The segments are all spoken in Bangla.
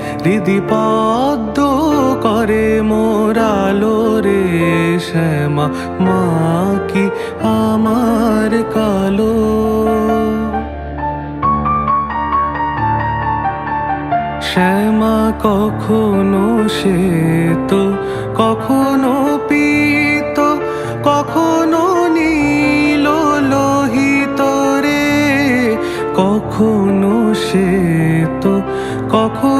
দিগম্বরী হৃদি পদ্ম করে মোরালো রে শ্যামা, মা কি আমার কালো? শ্যামা, কখনো সে তো, কখনো পিত, কখনো নীল লোহিত রে। কখনো সে তো, কখনো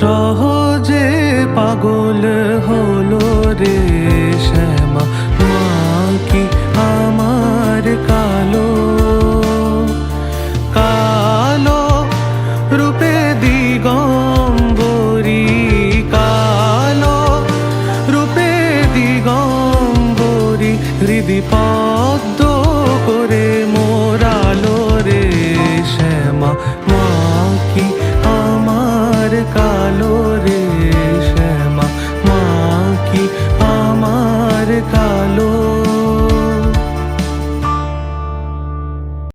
সহজে পাগল হলো রে। কালো